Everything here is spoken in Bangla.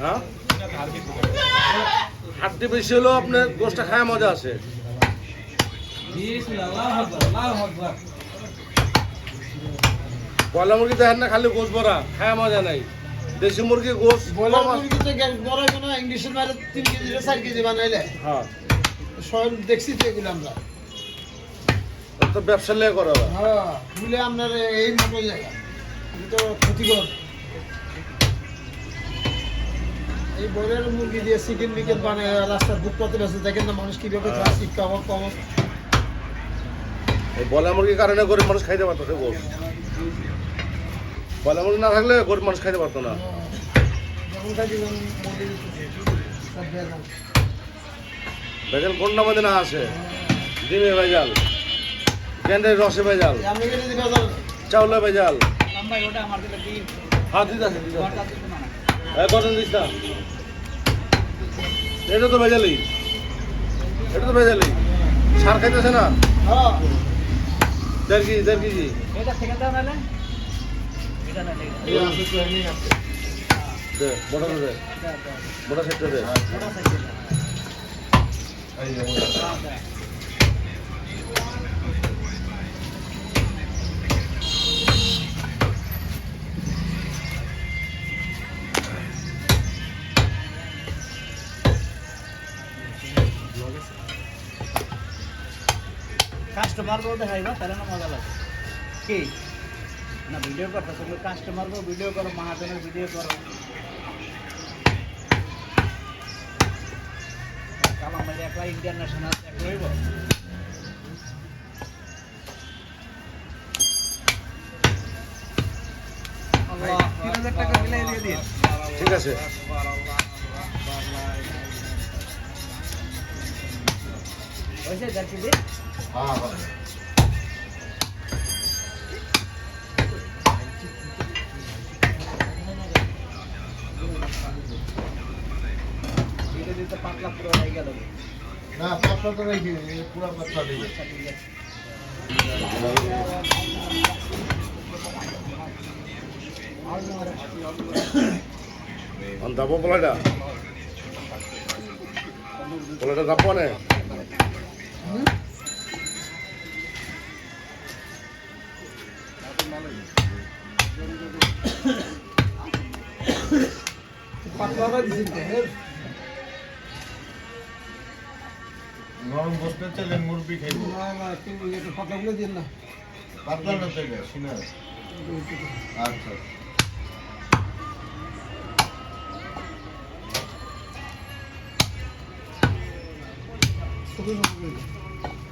হ্যাঁ? বেশি হাড্ডি বেশি হলেও আপনার গোষ্ঠটা খায় মজা আছে। পয়লা মুরগি দেখেন না খালি গোস ভরা খায় মজা নাই। দেশি মুরগি গোস বয়লার। গ্যাস ইংলিশের বাইরে তিন কেজি চার কেজি বানাইলে। হ্যাঁ। স্বয়ং দেখছি তো এগুলো আমরা। তো ব্যবসা লেগে করা হ্যাঁ। বুঝলে আপনার এই মতো জায়গা। এটা তো ক্ষতিকর। এই বয়লার মুরগি দিয়ে চিকেন মিকেন বানায় রাস্তার ফুটপাতে আছে দেখেন না মানুষ কীভাবে খায়? শিক্ষা আমার কম এই বয়লা মুরগির কারণে গরিব মানুষ খাইতে পারতো গোস বয়লা মুরগি না থাকলে গরিব মানুষ খাইতে পারতো না। ভেজাল কোন নামে না আছে ডিমে ভেজাল গ্যান্ডের রসে ভেজাল চাউলে ভেজাল ভাই ওটা আমার কটন দিস না। এটা তো ভেজালি। এটা তো ভেজালি। সার খাইতেছে না? হ্যাঁ। দেড় কেজি দেড় কেজি। দে মোটা দে। মোটা সেটটা দে। ওটা থেকে দাও এই যে দাও দাও কাস্টমারগুলো দেখাইবা তাহলে না মজা লাগে কি না ভিডিও করতে তুমি কাস্টমার ভিডিও করো মহাজনের ভিডিও করো কালাম ভাই একলা ইন্টারন্যাশনাল রইব দিয়ে দিন ঠিক আছে হয়েছে দেড় কেজি হ্যাঁ দিতে দিতে পাতলা পুরো হয়ে গেল। না পাঁচশো তো রেখে পুরো পাঁচশো দিবে আচ্ছা দাবো পোলাটা। পোলাটা দাবো না? পাতলা গরম বসতে চলে মুরগি খাইব। না না তুমি একটু পাতলাগুলো দিন না। পাতলা না থেকে শুনে আচ্ছা। dois, vamos ver.